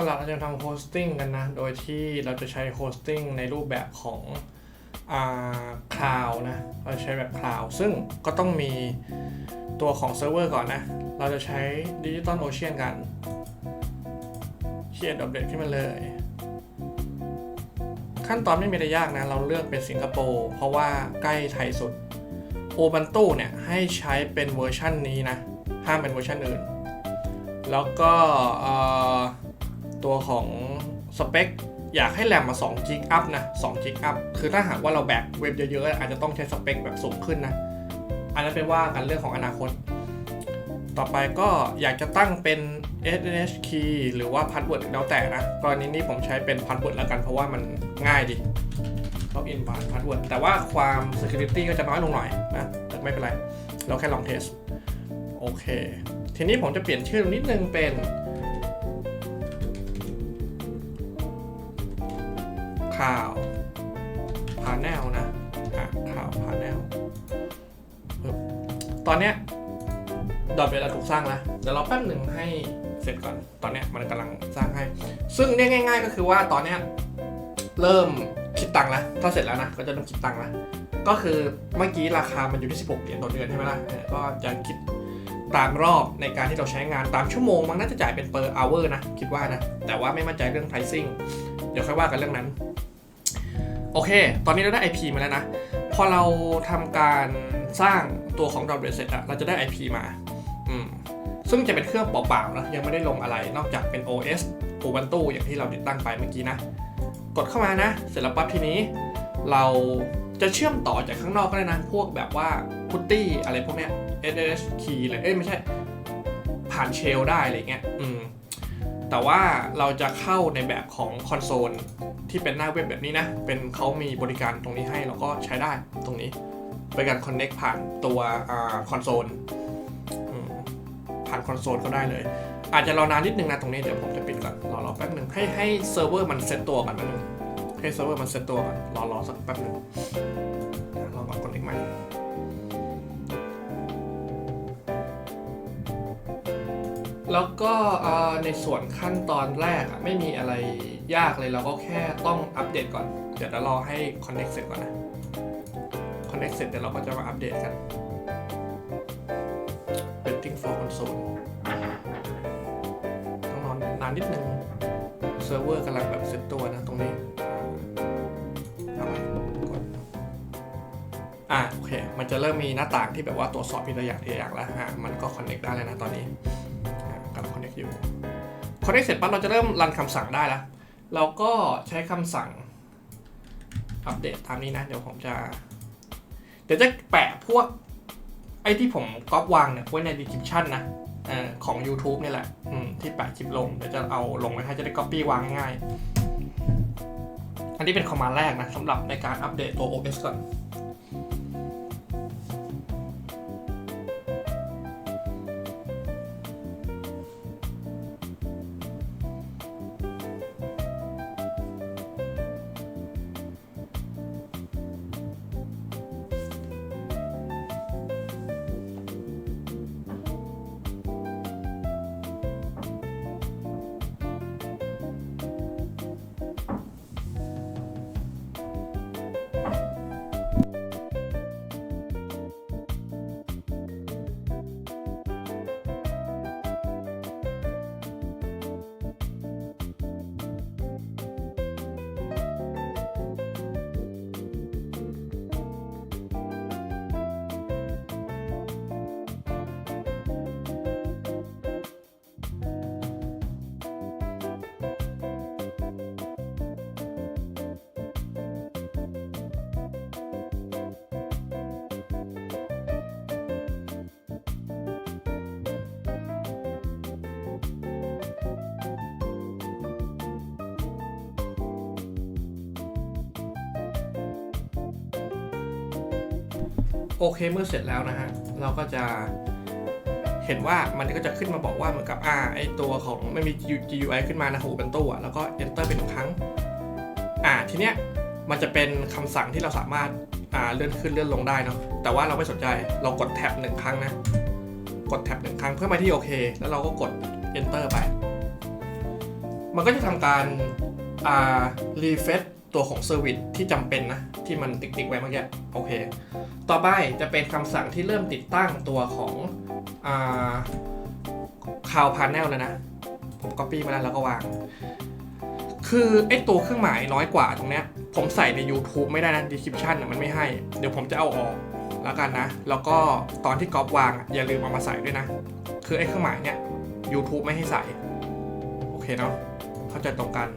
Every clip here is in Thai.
เอาล่ะเราจะทำโฮสติ้งกันนะ โดยที่เราจะใช้โฮสติ้งในรูปแบบของคลาวนะ เราใช้แบบคลาวซึ่งก็ต้องมีตัวของเซิร์ฟเวอร์ก่อนนะ เราจะใช้ Digital Ocean กันเขียนอัปเดตขึ้นมาเลย ขั้นตอนไม่มีอะไรยากนะ เราเลือกเป็นสิงคโปร์เพราะว่าใกล้ไทยสุด Ubuntu เนี่ยให้ใช้เป็นเวอร์ชันนี้นะ ห้ามเป็นเวอร์ชันอื่น แล้วก็ ตัวของสเปคอยากให้แรมมา2 g ิกอัพนะ2 g ิกอัพคือถ้าหากว่าเราแบกเว็บเยอะๆ อาจจะต้องใช้สเปคแบบสูงขึ้นนะ อันนั้นเป็นว่ากันเรื่องของอนาคต ต่อไปก็อยากจะตั้งเป็น SSH key หรือว่า password แล้วแต่นะ กรณีนี้ผมใช้เป็น password แล้วกันเพราะว่ามันง่ายดีล็อกอินผ่าน password แต่ว่าความ security ก็จะน้อยลงหน่อยนะ แต่ไม่เป็นไร เราแค่ลองเทส โอเค ทีนี้ผมจะเปลี่ยนชื่อนิดนึงเป็น ข่าวพาแนลนะอะข่าวพาแนลตอนเนี้ยดอทเวลาถูกสร้างแล้วเดี๋ยวเราแป๊บหนึ่งให้เสร็จก่อน ตอนเนี้ยมันกำลังสร้างให้ ซึ่งเนี่ยง่าย ๆ ก็คือว่าตอนเนี้ยเริ่มคิดตังค์แล้ว ถ้าเสร็จแล้วนะ ก็จะเริ่มคิดตังค์แล้ว ก็คือเมื่อกี้ราคามันอยู่ที่ 16 เหรียญต่อเดือนใช่ไหมล่ะเออก็จะคิดตามรอบในการที่เราใช้งานตามชั่วโมงมันน่าจะจ่ายเป็น per hour นะ คิดว่านะ แต่ว่าไม่มั่นใจเรื่อง pricing เดี๋ยวค่อยว่ากันเรื่องนั้น โอเค ตอนนี้เราได้ IP มาแล้วนะ พอเราทำการสร้างตัวของ d o t r e s e t อะเราจะได้ IP มา อืม ซึ่งจะเป็นเครื่องเปล่าๆนะ ยังไม่ได้ลงอะไร นอกจากเป็น OS Ubuntu อย่างที่เราติดตั้งไปเมื่อกี้นะ กดเข้ามานะ เสร็จแล้วปั๊บทีนี้ เราจะเชื่อมต่อจากข้างนอกก็ได้นะ พวกแบบว่าพุตตี้อะไรพวกเนี้ย s s key อะไร เอ้ยไม่ใช่ ผ่านเชลได้อะไรเงี้ย อืม แต่ว่าเราจะเข้าในแบบของคอนโซลที่เป็นหน้าเว็บแบบนี้นะ เป็นเขามีบริการตรงนี้ให้เราก็ใช้ได้ตรงนี้เป็นการ connect ผ่านตัวคอนโซลผ่านคอนโซลก็ได้เลย อาจจะรอนานนิดนึงนะตรงนี้เดี๋ยวผมจะปิดก่อนรอรอแป๊บหนึ่งให้ให้เซิร์ฟเวอร์มันเซตตัวก่อนแป๊บนึงให้เซิร์ฟเวอร์มันเซตตัวก่อนรอรอสักแป๊บหนึ่งอะรอก่อน connect ใหม่ แล้วก็ในส่วนขั้นตอนแรกอะไม่มีอะไรยากเลยเราก็แค่ต้องอัปเดตก่อน เดี๋ยวเรารอให้ connect เสร็จก่อนนะ connect เสร็จเดี๋ยวเราก็จะมาอัปเดตกัน waiting for console ต้องนอนนานนิดนึงเซิร์ฟเวอร์กำลังแบบเซตตัวนะตรงนี้เอาใหม่กดอะโอเค มันจะเริ่มมีหน้าต่างที่แบบว่าตรวจสอบทีละอย่างทีละอย่างแล้วอะมันก็ connect ได้แล้วนะตอนนี้ กำลัง connect อยู่ connect เสร็จปั๊บเราจะเริ่มรันคำสั่งได้แล้ว เราก็ใช้คำสั่งอัปเดตตามนี้นะ เดี๋ยวผมจะ เดี๋ยวจะแปะพวกไอ้ที่ผมก๊อปวางเนี่ยไว้ใน description นะอของ YouTube นี่แหละที่แปะคลิปลง เดี๋ยวจะเอาลงไว้ให้จะได้ copy วางง่าย อันนี้เป็นคอมมานด์แรกนะสำหรับในการอัปเดตตัว OS ก่อน โอเคเมื่อเสร็จแล้วนะฮะ เราก็จะเห็นว่ามันก็จะขึ้นมาบอกว่าเหมือนกับอ่าไอตัวของไม่มี GUI ขึ้นมานะของ Ubuntu อะแล้วก็ enter เป็นหนึ่งครั้ง อ่าทีเนี้ยมันจะเป็นคำสั่งที่เราสามารถอ่าเลื่อนขึ้นเลื่อนลงได้เนาะแต่ว่าเราไม่สนใจเรากดแท็บหนึ่งครั้งนะ กดแท็บหนึ่งครั้งเพื่อมาที่โอเค แล้วเราก็กด enter ไป มันก็จะทำการอ่ารีเฟซ ตัวของเซอร์วิสที่จำเป็นนะ ที่มันติ๊กๆไว้เมื่อกี้โอเค ต่อไปจะเป็นคำสั่งที่เริ่มติดตั้งตัวของอ่าคาวพา n เนลแล้วนะ ผม Copy มาแล้วแล้วก็วาง คือไอตัวเครื่องหมายน้อยกว่าตรงเนี้ย ผมใส่ใน YouTube ไม่ได้นะ description น่ะมันไม่ให้ เดี๋ยวผมจะเอาออกแล้วกันนะ แล้วก็ตอนที่ก๊อปวางอย่าลืมเอามาใส่ด้วยนะ คือไอเครื่องหมายเนี่ย YouTube ไม่ให้ใส่ โอเคเนาะเข้าใจตรงกัน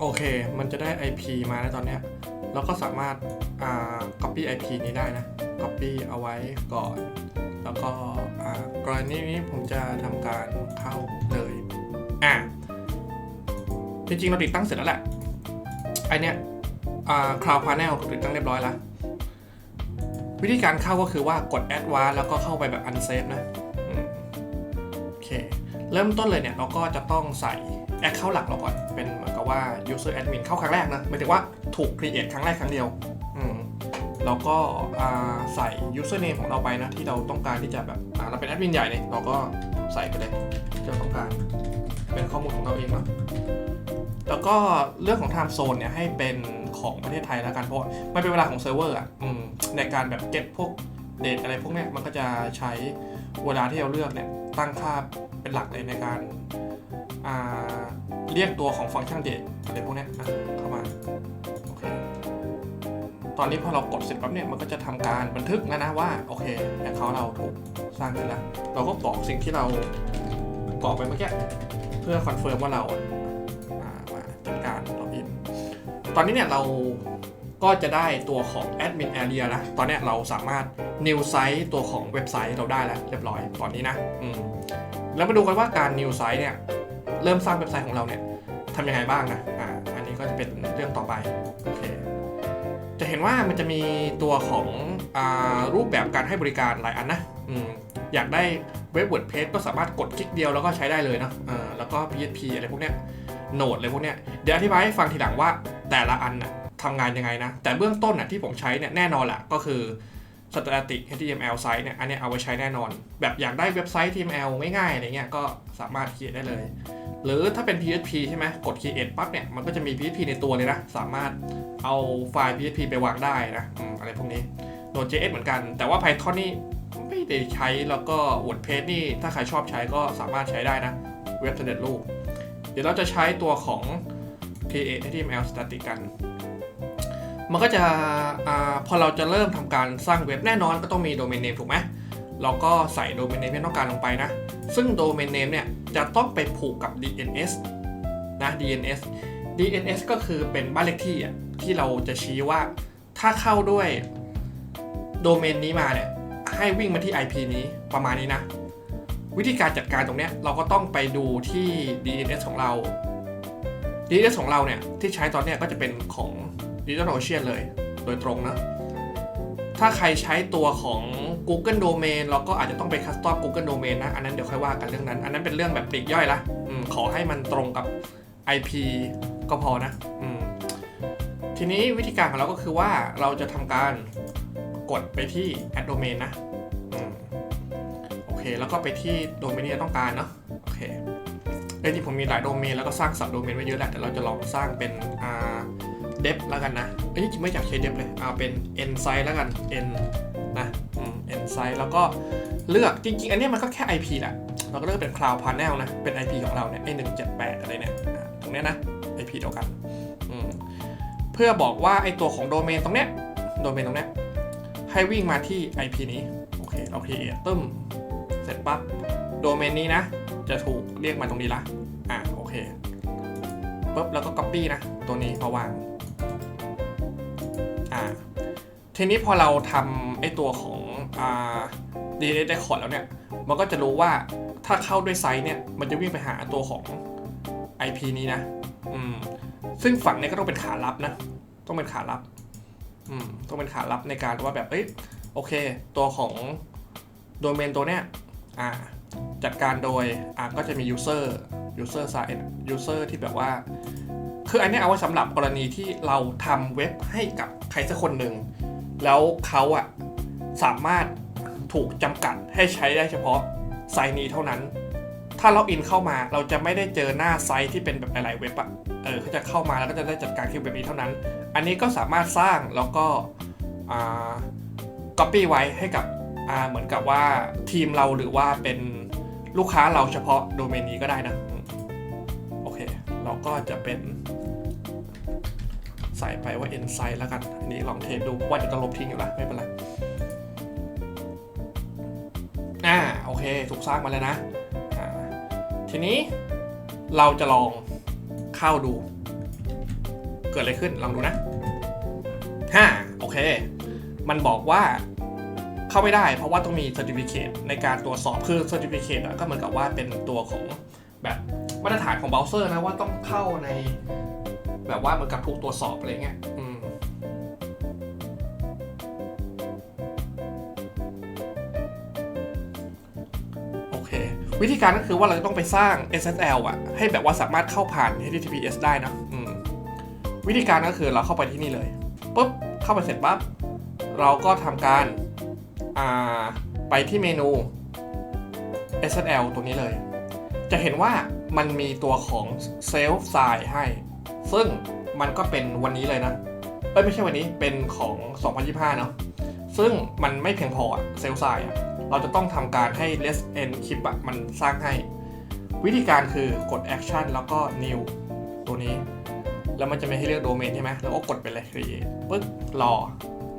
โอเค มันจะได้ IP มาแล้วตอนเนี้ยเราก็สามารถอ่า copy IP นี้ได้นะ copy เอาไว้ก่อน แล้วก็อ่ากรณีนี้ผมจะทำการเข้าเลยอะจริงๆ เราติดตั้งเสร็จแล้วแหละไอเนี้ยอ่า Cloud Panel ติดตั้งเรียบร้อยแล้ว วิธีการเข้าก็คือว่ากด Add ว a แล้วก็เข้าไปแบบ Unsafe นะโอเค เริ่มต้นเลยเนี่ย เราก็จะต้องใส่ Account หลักเราก่อน เป็นเหมือนกับว่า User Admin เข้าครั้งแรกนะหมายถึงว่าถูก Create ครั้งแรกครั้งเดียวอืมเราก็ใส่ Username ของเราไปนะ ที่เราต้องการที่จะแบบเราเป็นแอดมินใหญ่เนี่ยเราก็ใส่ไปเลยที่เราต้องการเป็นข้อมูลของเราเองเนาะแล้วก็เรื่องของ time zone เนี่ยให้เป็นของประเทศไทยแล้วกันเพราะมันเป็นเวลาของเซิร์ฟเวอร์อะในการแบบเก็ตพวกเดทอะไรพวกเนี้ยมันก็จะใช้เวลาที่เราเลือกเนี่ยตั้งค่าเป็นหลักเลยในการ เรียกตัวของฟังก์ชันเดทอะไรพวกนี้ยอะเข้ามาโอเคตอนนี้พอเรากดเสร็จปั๊บเนี่ยมันก็จะทำการบันทึกแล้วนะว่าโอเคแอคเคาท์เราถูกสร้างขึ้นแล้วเราก็กรอกสิ่งที่เรากรอกไปเมื่อกี้เพื่อคอนเฟิร์มว่าเรามาจัดการล็อกอินตอนนี้เนี่ยเราก็จะได้ตัวของ Admin Area นะตอนนี้เราสามารถ New Site ตัวของเว็บไซต์เราได้แล้วเรียบร้อยตอนนี้นะ อืม แล้วมาดูกันว่าการ New Site เนี่ย เริ่มสร้างเว็บไซต์ของเราเนี่ยทำยังไงบ้างนะอ่าอันนี้ก็จะเป็นเรื่องต่อไปโอเคจะเห็นว่ามันจะมีตัวของอารูปแบบการให้บริการหลายอันนะอืมอยากได้เว็บ WordPress ก็สามารถกดคลิกเดียวแล้วก็ใช้ได้เลยเนอะอ่าแล้วก็ PHP อะไรพวกเนี้ยโนดอะไรพวกเนี้ยเดี๋ยวอธิบายให้ฟังทีหลังว่าแต่ละอันน่ะทำงานยังไงนะ แต่เบื้องต้นน่ะที่ผมใช้เนี่ยแน่นอนแหละก็คือ static HTML site เนี่ยอันนี้เอาไว้ใช้แน่นอน แบบอยากได้เว็บไซต์ HTML ง่ายๆอะไรเงี้ยก็สามารถเขียนได้เลย หรือถ้าเป็น PHP ใช่ไหมกด create ปั๊บเนี่ย มันก็จะมี PHP ในตัวเลยนะ สามารถเอาไฟล์ PHP ไปวางได้นะอะไรพวกนี้ Node.js เหมือนกัน แต่ว่า Python นี่ไม่ได้ใช้แล้วก็ WordPress นี่ ถ้าใครชอบใช้ก็สามารถใช้ได้นะ เว็บสเร็จรูป เดี๋ยวเราจะใช้ตัวของ create html static กัน มันก็จะอพอเราจะเริ่มทำการสร้างเว็บแน่นอนก็ต้องมี domain name ถูกไหมเราก็ใส่ domain name ที่ต้องการลงไปนะ ซึ่ง domain name เนี่ย จะต้องไปผูกกับ DNS นะ DNS DNS ก็คือเป็นบ้านเลขที่อะที่เราจะชี้ว่าถ้าเข้าด้วยโดเมนนี้มาเนี่ยให้วิ่งมาที่ IP นี้ประมาณนี้นะ วิธีการจัดการตรงเนี้ยเราก็ต้องไปดูที่ DNS ของเรา DNS ของเราเนี่ยที่ใช้ตอนเนี้ยก็จะเป็นของ Digital Ocean เลย โดยตรงนะ ถ้าใครใช้ตัวของ Google Domain เราก็อาจจะต้องไป Custom Google Domain นะ อันนั้นเดี๋ยวค่อยว่ากันเรื่องนั้น อันนั้นเป็นเรื่องแบบปลีกย่อยละอขอให้มันตรงกับ IP ก็พอนะอทีนี้วิธีการของเราก็คือว่าเราจะทำการกดไปที่ Add Domain นะอโอเค แล้วก็ไปที่โดเมนที่เราต้องการเนาะโอเคเอ้ยจริงผมมีหลายโดเมนแล้วก็สร้างสับโดเมนไว้เยอะแหละแต่เราจะลองสร้างเป็นอ่า เดฟแล้วกันนะเอ้ยจริงไม่อยากใช้เดฟเลยเอาเป็น n site แล้วกัน n นะอืม n site แล้วก็เลือกจริงๆ อันนี้มันก็แค่ IP แหละเราก็เลือกเป็น cloud panel นะ เป็น IP ของเราเนี่ยไอ้178อะไรเนี่ยตรงเนี้ยนะ IP เดียวกันอืมเพื่อบอกว่าไอตัวของโดเมนตรงเนี้ยโดเมนตรงเนี้ยให้วิ่งมาที่ IP นี้โอเคเรา create ตึ้มเสร็จปั๊บโดเมนนี้นะ จะถูกเรียกมาตรงนี้ละอะโอเคปุ๊บแล้วก็ copy นะ ตัวนี้มาวาง อ่าทีนี้พอเราทำไอตัวของอ่า DNS record แล้วเนี่ย มันก็จะรู้ว่าถ้าเข้าด้วยไซต์เนี่ย มันจะวิ่งไปหาตัวของ IP นี้นะ อืม ซึ่งฝั่งเนี้ก็ต้องเป็นขาลับนะ ต้องเป็นขาลับ อืม ต้องเป็นขาลับในการว่าแบบ เอ้ย โอเค ตัวของโดเมนตัวเนี้ย อ่า จัดการโดย อ่า ก็จะมี user user side user ที่แบบว่า คืออันเนี้ยเอาไว้สำหรับกรณีที่เราทำเว็บให้กับ ใครสักคนหนึ่ง แล้วเขาอะสามารถถูกจำกัดให้ใช้ได้เฉพาะไซต์นี้เท่านั้น ถ้าเราอินเข้ามาเราจะไม่ได้เจอหน้าไซต์ที่เป็นแบบหลายๆเว็บอะเออเขาจะเข้ามาแล้วก็จะได้จัดการค่เว็บนี้เท่านั้น อันนี้ก็สามารถสร้างแล้วก็อ่า copy ไว้ให้กับอ่าเหมือนกับว่าทีมเราหรือว่าเป็นลูกค้าเราเฉพาะโดเมนนี้ก็ได้นะ โอเค เราก็จะเป็น ใส่ไปว่า n s i t e แล้วกัน อันนี้ลองเทสดูว่าเดี๋ยวจะลบทิ้งอยู่ละไม่เป็นไร อ่าโอเค ถูกสร้างมาแล้วนะ ทีนี้เราจะลองเข้าดู เกิดอะไรขึ้นลองดูนะฮ่าโอเค มันบอกว่าเข้าไม่ได้ เพราะว่าต้องมี certificate ในการตรวจสอบคือ certificate ก็เหมือนกับว่าเป็นตัวของแบบมาตรฐานของเบราว์เซอร์นะว่าต้องเข้าใน แบบว่าเหมือนกับถูกตรวจสอบอะไรเงี้ยอืมโอเค วิธีการก็คือว่าเราจะต้องไปสร้าง SSL อะให้แบบว่าสามารถเข้าผ่าน HTTPS ได้นะอืมวิธีการก็คือเราเข้าไปที่นี่เลยปุ๊บเข้าไปเสร็จปั๊บเราก็ทำการาไปที่เมนู SSL ตัวนี้เลย จะเห็นว่ามันมีตัวของ Self Sign ให้ ซึ่งมันก็เป็นวันนี้เลยนะเอ้ยไม่ใช่วันนี้เป็นของ 2025 เนาะซึ่งมันไม่เพียงพอเซลล์ไซอะเราจะต้องทำการให้ let's end clip อะมันสร้างให้ วิธีการคือกด action แล้วก็ new ตัวนี้ แล้วมันจะมีให้เลือกโดเมนใช่ไหมแล้วก็กดไปเลย create ปึ๊บรอ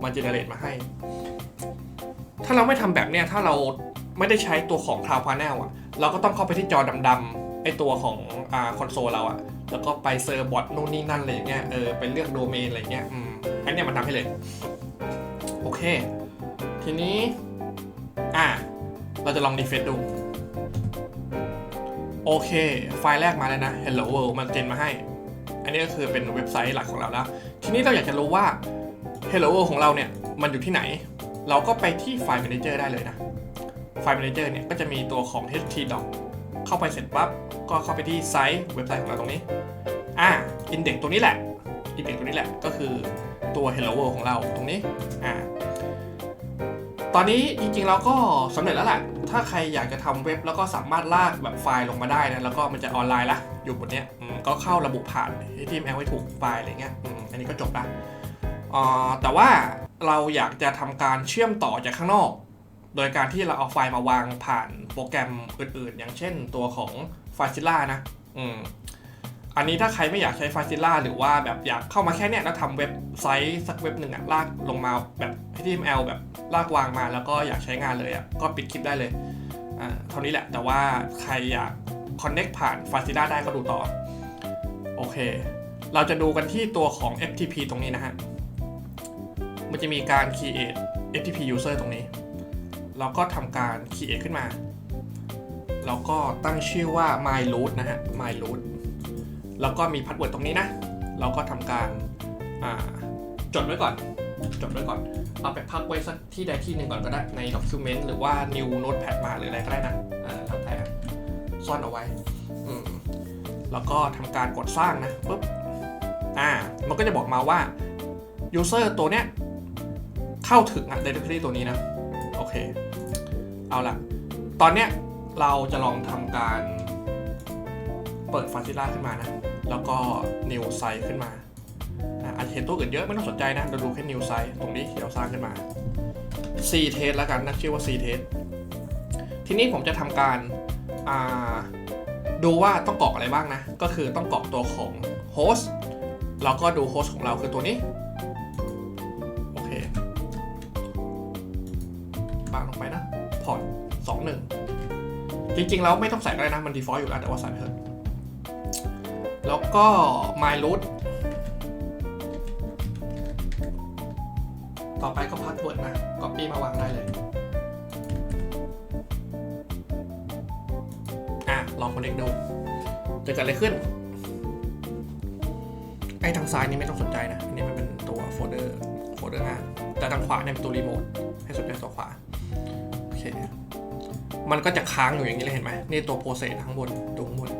มัน generate มาให้ ถ้าเราไม่ทำแบบเนี้ยถ้าเราไม่ได้ใช้ตัวของ Cloud Panel อะเราก็ต้องเข้าไปที่จอดำๆไอตัวของอ่าคอนโซลเราอะ แล้วก็ไปเซอร์บอทนู่นนี่นั่นอะไรอย่างเงี้ยเออไปเลือกโดเมนอะไรเงี้ยอืมอันเนี้ยมันทำให้เลย โอเค ทีนี้ อะเราจะลองดีเฟซดู โอเค ไฟล์แรกมาแล้วนะ Hello World มันเจนมาให้ อันนี้ก็คือเป็นเว็บไซต์หลักของเราแล้ว ทีนี้เราอยากจะรู้ว่า Hello World ของเราเนี่ย มันอยู่ที่ไหน เราก็ไปที่ไฟล์ Manager ได้เลยนะ ไฟล์ Manager เนี่ยก็จะมีตัวของ htdoc เข้าไปเสร็จปั๊บก็เข้าไปที่ไซต์เว็บไซต์ของเราตรงนี้อะ index ตัวนี้แหละ index ตัวนี้แหละก็คือตัว Hello World ของเราตรงนี้อ่าตอนนี้จริงๆเราก็สำเร็จแล้วแหละถ้าใครอยากจะทำเว็บแล้วก็สามารถลากแบบไฟล์ลงมาได้นะแล้วก็มันจะออนไลน์ละอยู่บนเนี้ยก็เข้าระบุผ่าน HTML ให้ถูกไฟล์อะไรเงี้ยอ,อันนี้ก็จบละอ่าแต่ว่าเราอยากจะทำการเชื่อมต่อจากข้างนอก โดยการที่เราเอาไฟล์มาวางผ่านโปรแกรมอื่นๆ อย่างเช่นตัวของ f i l e z i l l a นะ อืม อันนี้ถ้าใครไม่อยากใช้ f i l e z i l l a หรือว่าแบบอยากเข้ามาแค่เนี้ยแล้วทำเว็บไซต์สักเว็บหนึ่งอะลากลงมาแบบ HTML แบบลากวางมาแล้วก็อยากใช้งานเลยอะก็ปิดคลิปได้เลย อ่า เท่านี้แหละ แต่ว่าใครอยาก connect ผ่าน f i l e z i l l a ได้ก็ดูต่อ โอเค เราจะดูกันที่ตัวของ FTP ตรงนี้นะฮะ มันจะมีการ create FTP user ตรงนี้ เราก็ทำการ create ขึ้นมา แล้วก็ตั้งชื่อว่า my root นะฮะ my root แล้วก็มีพาสเวิร์ดตรงนี้นะ เราก็ทำการจดไว้ก่อน จดไว้ก่อน เอาไปพักไว้สักที่ใดที่หนึ่งก่อนก็ได้ ใน document หรือว่า new notepad มาหรืออะไรก็ได้นะแล้วแต่ซ่อนเอาไว้แล้วก็ทำการกดสร้างนะปุ๊บ อ่า มันก็จะบอกมาว่า user ตัวเนี้ยเข้าถึงอะ directory ตัวนี้นะ เค เอาละตอนเนี้ยเราจะลองทำการ เปิดฟ a ซิล่าขึ้นมานะ แล้วก็ new site ขึ้นมาอะอาจจะเห็นตัวอื่นเยอะไม่ต้องสนใจนะเราดูแค่ new site ตรงนี้ที่เราสร้างขึ้นมา c test แล้วกันนะชื่อว่า c test ทีนี้ผมจะทำการดูว่าต้องกรอกอะไรบ้างนะ ก็คือต้องกรอกตัวของ host แล้วก็ดู host ของเราคือตัวนี้ จริงๆ แล้วไม่ต้องใส่ก็ได้นะ มัน default อยู่แล้ว แต่ว่าใส่ไปเถอะ แล้วก็ my root ต่อไปก็ password นะ copy มาวางได้เลย อะ ลอง connect ดู จะเกิดอะไรขึ้น ไอ้ทางซ้ายนี่ไม่ต้องสนใจนะ อันนี้มันเป็นตัวโฟลเดอร์ โฟลเดอร์งาน แต่ทางขวาเนี่ยเป็นตัวรีโมท ให้สนใจตัวขวา โอเค มันก็จะค้างอยู่อย่างนี้เลยเห็นไหมนี่ตัวโปรเซสข้างบนตัวข้างบน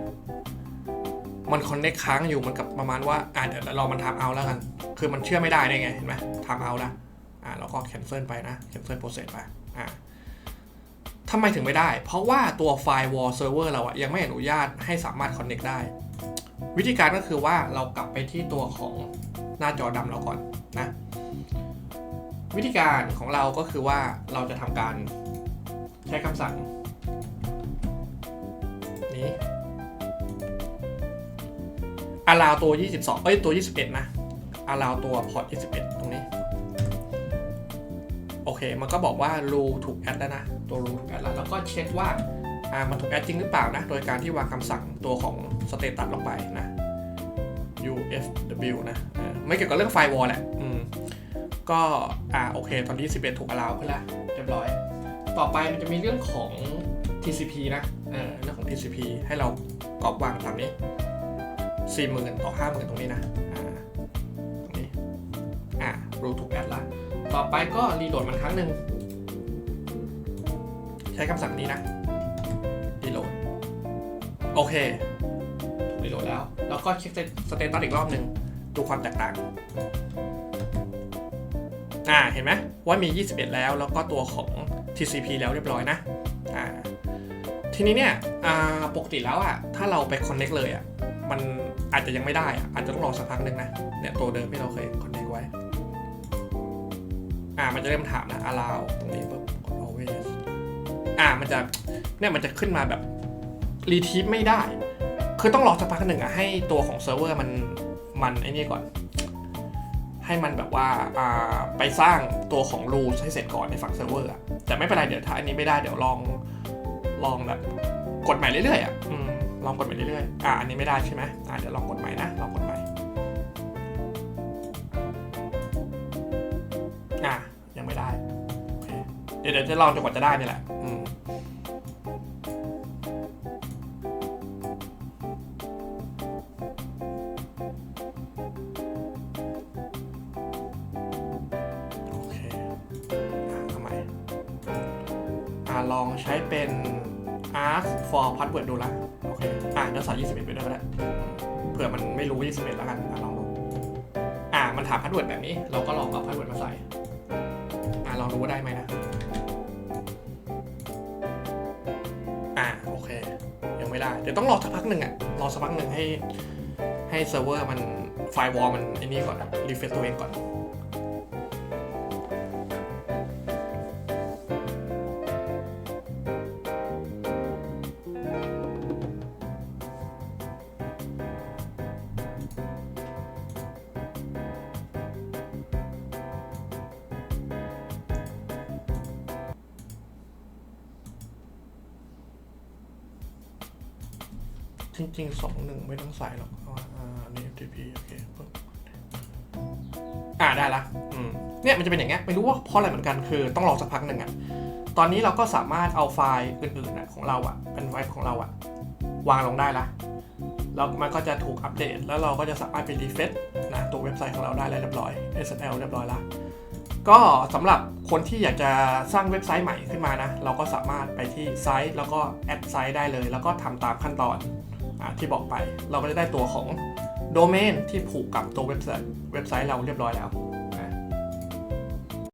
มันคอนเน็กค้างอยู่มันกับประมาณว่าอ่าเดี๋ยวเรามันทำเอาแล้วกัน คือมันเชื่อไม่ได้ได้ไงเห็นไหมทำเอาละอ่าแล้วก็แคนเซิลไปนะแคนเซิลโปรเซสไปอ่าทำไมถึงไม่ได้ เพราะว่าตัวไฟล์ wall server เราอะยังไม่อนุญาตให้สามารถคอนเน็กได้ วิธีการก็คือว่าเรากลับไปที่ตัวของหน้าจอดำเราก่อนนะ วิธีการของเราก็คือว่าเราจะทำการ ช้คำสั่ง นี้ allow ตัว 22 เอ้ย ตัว 21 นะ allow ตัว port 21 ตรงนี้ โอเค มันก็บอกว่า rule ถูกแอดแล้วนะ ตัว rule ถูกแอดแล้ว แล้วก็เช็คว่า อ่า มันถูกแอดจริงหรือเปล่านะ โดยการที่วางคำสั่งตัวของ status ลงไปนะ ufw นะ ไม่เกี่ยวกับเรื่องไฟวอลแหละ อืม ก็ อ่า โอเค ตอนนี้ 11 ถูกอลาวขึ้นแล้ว เรียบร้อย ต่อไปมันจะมีเรื่องของ TCP นะเออเรื่องของ TCP ให้เรากรอบวางตามนี้40,000ต่อ50,000ตรงนี้นะตรงนี้อ่ารูถูกแอดละต่อไปก็รีโหลดมันครั้งหนึ่งใช้คำสั่งนี้นะรีโหลดโอเครีโหลดแล้ว แล้วก็เช็คสเตตัสอีกรอบหนึ่งดูความแตกต่างอ่าเห็นไหมว่ามี 21 แล้วแล้วก็ตัวของ TCP แล้วเรียบร้อยนะอ่าทีนี้เนี่ยปกติแล้วอะถ้าเราไป connect เลยอะมันอาจจะยังไม่ได้อะอาจจะต้องรอสักพักหนึ่งนะเนี่ยตัวเดิมที่เราเคย connect ไว้อ่ามันจะเริ่มถามนะ allow ตรงนี้ปุ๊บกด always อ่ามันจะเนี่ยมันจะขึ้นมาแบบ retrieve ไม่ได้ คือต้องรอสักพักหนึ่งอะให้ตัวของเซิร์ฟเวอร์มันมันไอ้นี่ก่อน ให้มันแบบว่าาไปสร้างตัวของ rules ให้เสร็จก่อนในฝั่งเซิร์ฟเวอร์อะแต่ไม่เป็นไรเดี๋ยวถ้าอันนี้ไม่ได้เดี๋ยวลองลองแบบกดใหม่เรื่อยๆอะลองกดใหม่เรื่อยๆอ่าอันนี้ไม่ได้ใช่ไหมอ่าเดี๋ยวลองกดใหม่นะลองกดใหม่อ่ายังไม่ได้เคเดี๋ยวเดี๋ยวจะลองจนกว่าจะได้นี่แหละ ลองใช้เป็น ask for password ดูละโอเค อ่าเดี๋ยวใส่21 ไปด้วยก็ได้ เผื่อมันไม่รู้ 21 แล้วกันอะลองดูอ่ามันถาม password แบบนี้ เราก็ลองเอา password มาใส่ อ่าลองดูว่าได้ไหมนะ อ่าโอเค ยังไม่ได้ เดี๋ยวต้องรอสักพักหนึ่งอะรอสักพักหนึ่งให้ให้เซิร์ฟเวอร์มันไฟวอลมันไอ้นี่ก่อนรีเฟซตัวเองก่อน จริงๆสองหนึ่งไม่ต้องใส่หรอกอ่านี่ FTP โอเคปึ๊บอ่าได้ละอืมเนี่ยมันจะเป็นอย่างเงี้ยไม่รู้ว่าเพราะอะไรเหมือนกันคือต้องรอสักพักหนึ่งอะตอนนี้เราก็สามารถเอาไฟล์อื่นๆอะของเราอะเป็นไฟล์ของเราอะวางลงได้ละแล้วมันก็จะถูกอัปเดต แล้วเราก็จะสามารถไปรีเฟซนะตัวเว็บไซต์ของเราได้แล้วเรียบร้อย SSL เรียบร้อยละก็สำหรับคนที่อยากจะสร้างเว็บไซต์ใหม่ขึ้นมานะ เราก็สามารถไปที่ไซต์ แล้วก็แอดไซต์ได้เลย แล้วก็ทำตามขั้นตอน ที่บอกไป เราก็จะได้ตัวของโดเมนที่ผูกกับตัวเว็บไซต์เว็บไซต์เราเรียบร้อยแล้ว